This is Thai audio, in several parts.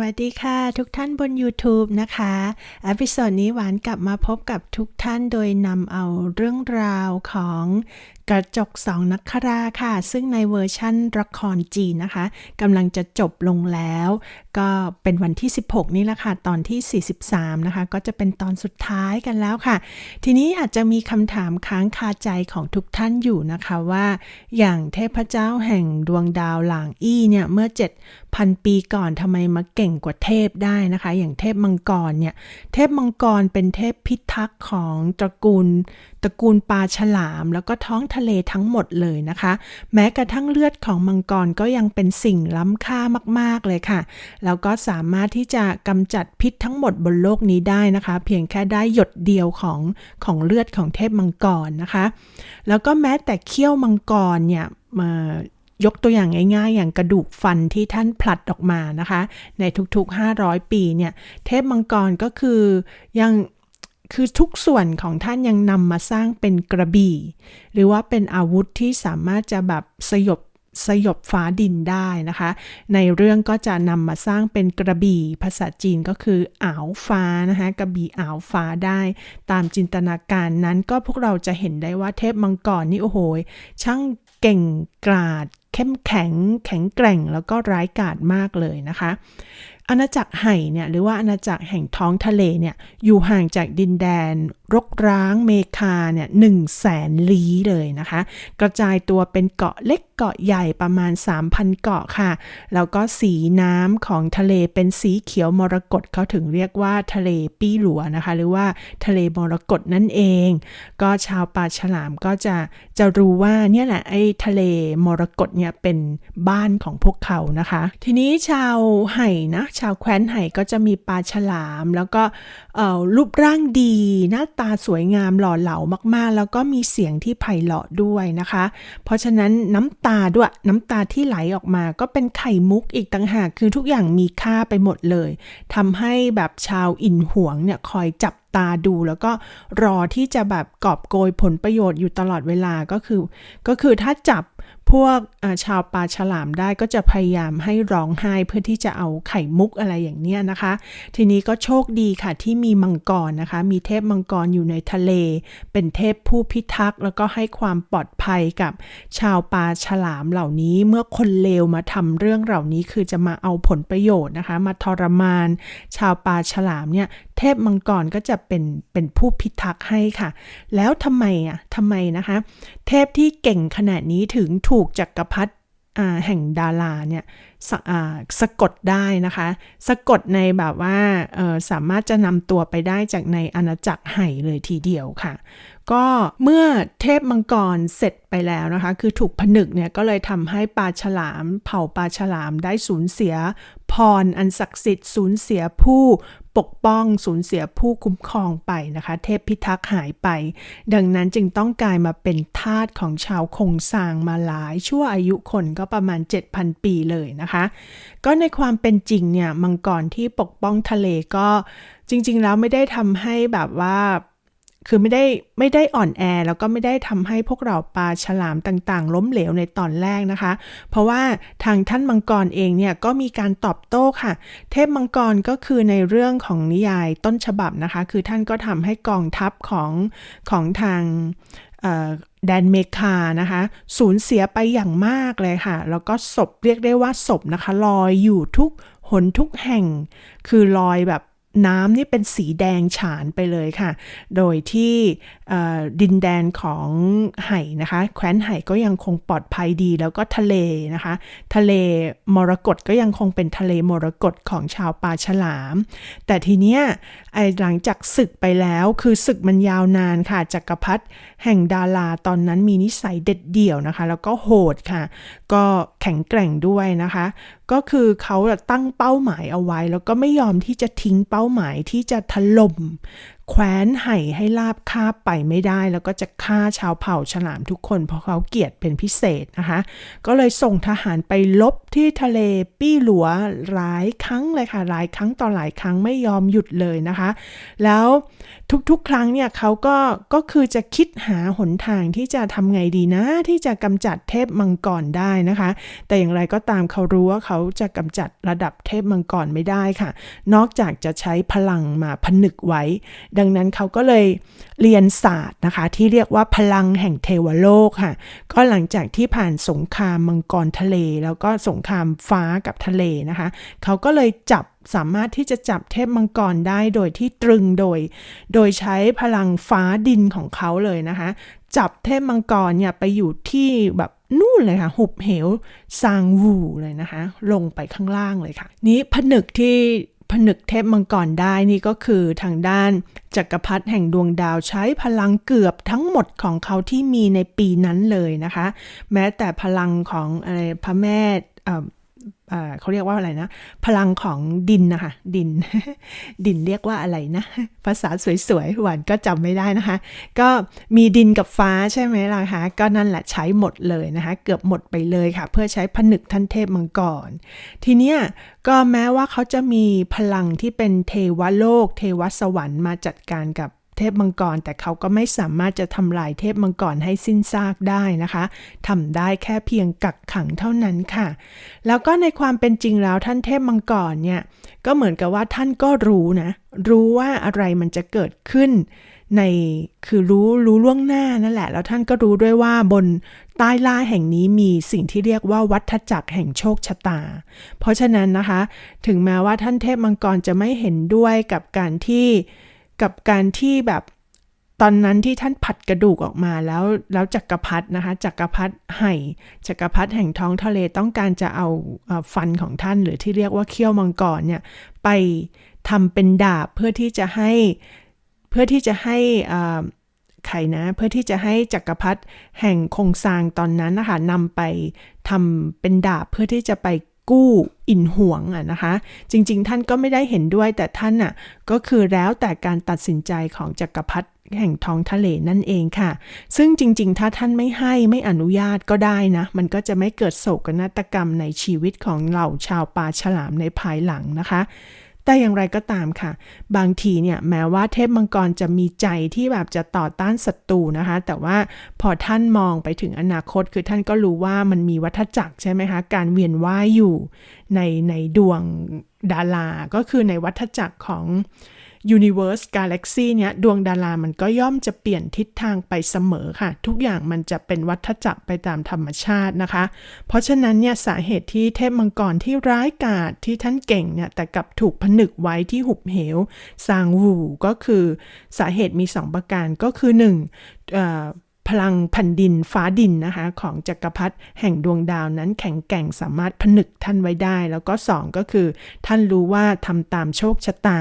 วัสดีค่ะ ทุกท่านบน YouTube นะคะอพิโซดนี้หวานกลับมาพบกับทุกท่านโดยนำเอาเรื่องราวของ กระจกสองนักคราค่ะ ซึ่งในเวอร์ชั่นละครจีนนะคะกำลังจะจบลงแล้ว ก็เป็นวันที่ 16 นี่แหละค่ะ ตอนที่ 43 นะคะ ก็จะเป็นตอนสุดท้ายกันแล้วค่ะ ทีนี้อาจจะมีคำถามค้างคาใจของทุกท่านอยู่นะคะว่า อย่างเทพเจ้าแห่งดวงดาวหลางอี้เนี่ยเมื่อ 7,000 ปีก่อนทำไมมาเก่งกว่าเทพได้นะคะ อย่างเทพมังกรเนี่ยเทพมังกรเป็นเทพพิทักษ์ของตระกูล ตระกูลปลาฉลาม แล้วก็ท้องทะเลทั้งหมดเลยนะคะ แม้กระทั่งเลือดของมังกรก็ยังเป็นสิ่งล้ำค่ามาก ๆ เลยค่ะ แล้วก็สามารถที่จะกำจัดพิษทั้งหมดบนโลกนี้ได้นะคะ เพียงแค่ได้หยดเดียวของของเลือดของเทพมังกรนะคะ แล้วก็แม้แต่เขี้ยวมังกรเนี่ยมายกตัวอย่างง่ายๆ อย่างกระดูกฟันที่ท่านผลัดออกมานะคะ ในทุกๆ 500 ปีเนี่ย เทพมังกรก็คือยัง คือทุกส่วนของท่านยังนำมาสร้างเป็นกระบี่ หรือว่าเป็นอาวุธที่สามารถจะแบบสยบสยบฟ้าดินได้นะคะ ในเรื่องก็จะนำมาสร้างเป็นกระบี่ ภาษาจีนก็คืออ่าวฟ้านะคะกระบี่อ่าวฟ้าได้ ตามจินตนาการนั้นก็พวกเราจะเห็นได้ว่าเทพมังกรนี่โอ้โหช่างเก่งกราดเข้มแข็งแข็งแกร่งแล้วก็ร้ายกาจมากเลยนะคะ อาณาจักรไห่เนี่ยหรือว่าอาณาจักรแห่งท้องทะเลเนี่ยอยู่ห่างจากดินแดน รกร้างเมคาเนี่ยหนึ่งแสนลี้เลยนะคะ กระจายตัวเป็นเกาะเล็ก เกาะใหญ่ประมาณ 3,000 เกาะค่ะ แล้วก็สีน้ำของทะเลเป็นสีเขียวมรกตเขาถึงเรียกว่าทะเลปี้หลัวนะคะ หรือว่าทะเลมรกตนั่นเอง ก็ชาวปลาฉลามก็จะจะรู้ว่าเนี่ยแหละไอ้ทะเลมรกตเนี่ยเป็นบ้านของพวกเขานะคะ ทีนี้ชาวไห่นะชาวแคว้นไห่ก็จะมีปลาฉลาม แล้วก็รูปร่างดี หน้าตาสวยงามหล่อเหลามากๆ แล้วก็มีเสียงที่ไพเราะด้วยนะคะ เพราะฉะนั้นน้ำตาด้วยน้ำตาที่ไหลออกมาก็เป็นไข่มุกอีกต่างหากคือทุกอย่างมีค่าไปหมดเลยทำให้แบบชาวอินหวงเนี่ยคอยจับตาดูแล้วก็รอที่จะแบบกอบโกยผลประโยชน์อยู่ตลอดเวลาก็คือ ก็คือถ้าจับ พวกชาวปลาฉลามได้ก็จะพยายามให้ร้องไห้เพื่อที่จะเอาไข่มุกอะไรอย่างเนี้ยนะคะ ทีนี้ก็โชคดีค่ะที่มีมังกรนะคะ มีเทพมังกรอยู่ในทะเล เป็นเทพผู้พิทักษ์แล้วก็ให้ความปลอดภัยกับชาวปลาฉลามเหล่านี้เมื่อคนเลวมาทำเรื่องเหล่านี้คือจะมาเอาผลประโยชน์นะคะ มาทรมาน ชาวปลาฉลามเนี่ย เทพมังกรก็จะเป็นเป็นผู้พิทักษ์ให้ค่ะ แล้วทำไมอะทำไมนะคะ เทพที่เก่งขนาดนี้ถึงถูกจักรพรรดิแห่งดาราเนี่ยสสะกดได้นะคะ สะกดในแบบว่าสามารถจะนำตัวไปได้จากในอาณาจักรไห่เลยทีเดียวค่ะ ก็เมื่อเทพมังกรเสร็จไปแล้วนะคะ คือถูกผนึกเนี่ยก็เลยทำให้ปลาฉลาม เผ่าปลาฉลามได้สูญเสีย พรอันศักดิ์สิทธิ์สูญเสียผู้ปกป้องสูญเสียผู้คุ้มครองไปนะคะ เทพพิทักษ์หายไป ดังนั้นจึงต้องกลายมาเป็นทาสของชาวคงซางมาหลายชั่วอายุคนก็ประมาณ 7,000 ปีเลยนะคะ ก็ในความเป็นจริงเนี่ยมังกรที่ปกป้องทะเลก็จริง ๆ แล้วไม่ได้ทำให้แบบว่า คือไม่ได้ไม่ได้อ่อนแอแล้วก็ไม่ได้ทำให้พวกเราปลาฉลามต่างๆ ล้มเหลวในตอนแรกนะคะ เพราะว่าทางท่านมังกรเองเนี่ยก็มีการตอบโต้ค่ะ เทพมังกรก็คือในเรื่องของนิยายต้นฉบับนะคะ คือท่านก็ทำให้กองทัพของของทางแดนเมคานะคะ สูญเสียไปอย่างมากเลยค่ะ แล้วก็ศพเรียกได้ว่าศพนะคะลอยอยู่ทุกหนทุกแห่ง คือลอยแบบ น้ำนี่เป็นสีแดงฉานไปเลยค่ะ โดยที่ดินแดนของไห่นะคะ แคว้นไห่ก็ยังคงปลอดภัยดี แล้วก็ทะเลนะคะ ทะเลมรกตก็ยังคงเป็นทะเลมรกตของชาวปาฉลาม แต่ทีเนี้ยไอหลังจากศึกไปแล้วคือศึกมันยาวนานค่ะจักรพรรดิแห่งดาราตอนนั้นมีนิสัยเด็ดเดี่ยวนะคะ แล้วก็โหดค่ะ ก็แข็งแกร่งด้วยนะคะ ก็คือเขาตั้งเป้าหมายเอาไว้ แล้วก็ไม่ยอมที่จะทิ้งเป้าาหมายที่จะถล่มแคว้นไห่ให้ลาบคาบไปไม่ได้ แล้วก็จะฆ่าชาวเผ่าฉลามทุกคน เพราะเขาเกลียดเป็นพิเศษนะคะ ก็เลยส่งทหารไปลบที่ทะเลปี้หลัวหลายครั้งเลยค่ะหลายครั้งต่อหลายครั้งไม่ยอมหยุดเลยนะคะ แล้วทุกๆ ครั้งเนี่ยเขาก็ก็คือจะคิดหาหนทางที่จะทำไงดีนะ ที่จะกำจัดเทพมังกรได้นะคะ แต่อย่างไรก็ตามเขารู้ว่าเขาจะกำจัดระดับเทพมังกรไม่ได้ค่ะ นอกจากจะใช้พลังมาผนึกไว้ดังนั้นเขาก็เลยเรียนศาสตร์นะคะ ที่เรียกว่าพลังแห่งเทวโลกค่ะ ก็หลังจากที่ผ่านสงครามมังกรทะเล แล้วก็สงครามฟ้ากับทะเลนะคะ เขาก็เลยจับสามารถที่จะจับเทพมังกรได้โดยที่ตรึงโดย โดยใช้พลังฟ้าดินของเขาเลยนะคะ จับเทพมังกรเนี่ยไปอยู่ที่แบบนู่นเลยค่ะ หุบเหวซางวูเลยนะคะ ลงไปข้างล่างเลยค่ะ นี้ผนึกที่ ผนึกเทพมังกรได้นี่ก็คือทางด้านจักรพรรดิแห่งดวงดาวใช้พลังเกือบทั้งหมดของเขาที่มีในปีนั้นเลยนะคะ แม้แต่พลังของอะไรพระแม่ เขาเรียกว่าอะไรนะ พลังของดินนะคะ ดิน ดินเรียกว่าอะไรนะ ภาษาสวยๆ หวานก็จำไม่ได้นะคะ ก็มีดินกับฟ้าใช่ไหมล่ะคะ ก็นั่นแหละใช้หมดเลยนะคะ เกือบหมดไปเลยค่ะ เพื่อใช้ผนึกท่านเทพมังกร ทีเนี้ยก็แม้ว่าเขาจะมีพลังที่เป็นเทวโลก เทวสวรรค์มาจัดการกับ ทพมังกร แต่เขาก็ไม่สามารถจะทำลายเทพมังกรให้สิ้นซากได้นะคะทำได้แค่เพียงกักขังเท่านั้นค่ะ แล้วก็ในความเป็นจริงแล้วท่านเทพมังกรเนี่ยก็เหมือนกับว่าท่านก็รู้นะ รู้ว่าอะไรมันจะเกิดขึ้น ในคือรู้รู้ล่วงหน้านั่นแหละ แล้วท่านก็รู้ด้วยว่าบนใต้ล่าแห่งนี้มีสิ่งที่เรียกว่าวัฏจักรแห่งโชคชะตา เพราะฉะนั้นนะคะ ถึงแม้ว่าท่านเทพมังกรจะไม่เห็นด้วยกับการที่ กับการที่แบบตอนนั้นที่ท่านผัดกระดูกออกมาแล้วแล้วจักรพรรดินะคะจักรพรรดิไห่จักรพรรดิแห่งท้องทะเลต้องการจะเอาฟันของท่านหรือที่เรียกว่าเขี้ยวมังกรเนี่ยไปทำเป็นดาบเพื่อที่จะให้เพื่อที่จะให้ไข่นะ เพื่อที่จะให้จักรพรรดิแห่งคงซางตอนนั้นนะคะนำไปทำเป็นดาบเพื่อที่จะไป กู้อินห่วงอะนะคะ จริง ๆ ท่านก็ไม่ได้เห็นด้วย แต่ท่านอะก็คือแล้วแต่การตัดสินใจของจักรพรรดิแห่งท้องทะเลนั่นเองค่ะ ซึ่งจริง ๆ ถ้าท่านไม่ให้ไม่อนุญาตก็ได้นะ มันก็จะไม่เกิดโศกนาฏกรรมในชีวิตของเหล่าชาวปลาฉลามในภายหลังนะคะ แต่อย่างไรก็ตามค่ะ บางทีเนี่ยแม้ว่าเทพมังกรจะมีใจที่แบบจะต่อต้านศัตรูนะคะ แต่ว่าพอท่านมองไปถึงอนาคต คือท่านก็รู้ว่ามันมีวัฏจักรใช่ไหมคะ การเวียนว่ายอยู่ในในดวงดารา ก็คือในวัฏจักรของ Universe Galaxy เนี่ยดวงดารามันก็ย่อมจะเปลี่ยนทิศทางไปเสมอค่ะ ทุกอย่างมันจะเป็นวัฏจักรไปตามธรรมชาตินะคะ เพราะฉะนั้นเนี่ยสาเหตุที่เทพมังกรที่ร้ายกาจที่ท่านเก่งเนี่ยแต่กับถูกผนึกไว้ที่หุบเหวซางวูก็คือสาเหตุมี 2 ประการก็คือ 1. พลังแผ่นดินฟ้าดินนะคะของจักรพรรดิแห่งดวงดาวนั้นแข็งแกร่งสามารถผนึกท่านไว้ได้ แล้วก็2ก็คือ ท่านรู้ว่าทำตามโชคชะตา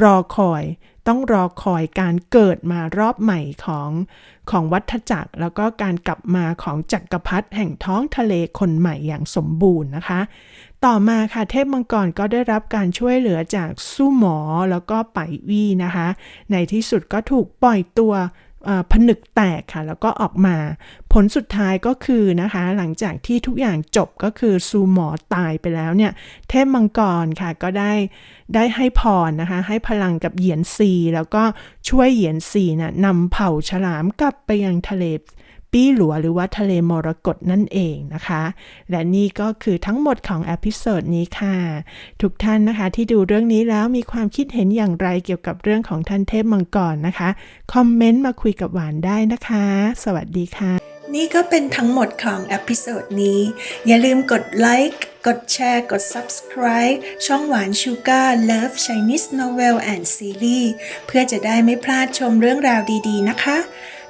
รอคอย ต้องรอคอยการเกิดมารอบใหม่ของของวัฏจักร แล้วก็การกลับมาของจักรพรรดิแห่งท้องทะเลคนใหม่อย่างสมบูรณ์นะคะ ต่อมาค่ะเทพมังกรก็ได้รับการช่วยเหลือจากสู้หมอแล้วก็ไปวี่นะคะ ในที่สุดก็ถูกปล่อยตัว ผนึกแตกค่ะ แล้วก็ออกมา ผลสุดท้ายก็คือนะคะ หลังจากที่ทุกอย่างจบก็คือซูหมอตายไปแล้วเนี่ย เทพมังกรค่ะก็ได้ได้ให้พรนะคะ ให้พลังกับเหยียนซี แล้วก็ช่วยเหยียนซีนะ่ะนำเผ่าฉลามกลับไปยังทะเล ปี้หลัวหรือว่าทะเลมรกตนั่นเองนะคะ และนี่ก็คือทั้งหมดของอพิโซดนี้ค่ะ ทุกท่านนะคะที่ดูเรื่องนี้แล้วมีความคิดเห็นอย่างไรเกี่ยวกับเรื่องของท่านเทพมังกรนะคะ คอมเมนต์มาคุยกับหวานได้นะคะ สวัสดีค่ะ นี่ก็เป็นทั้งหมดของอพิโซดนี้ อย่าลืมกดไลค์กดแชร์กด subscribe ช่องหวานชูการ์ Love Chinese Novel and Series เพื่อจะได้ไม่พลาดชมเรื่องราวดีๆนะคะ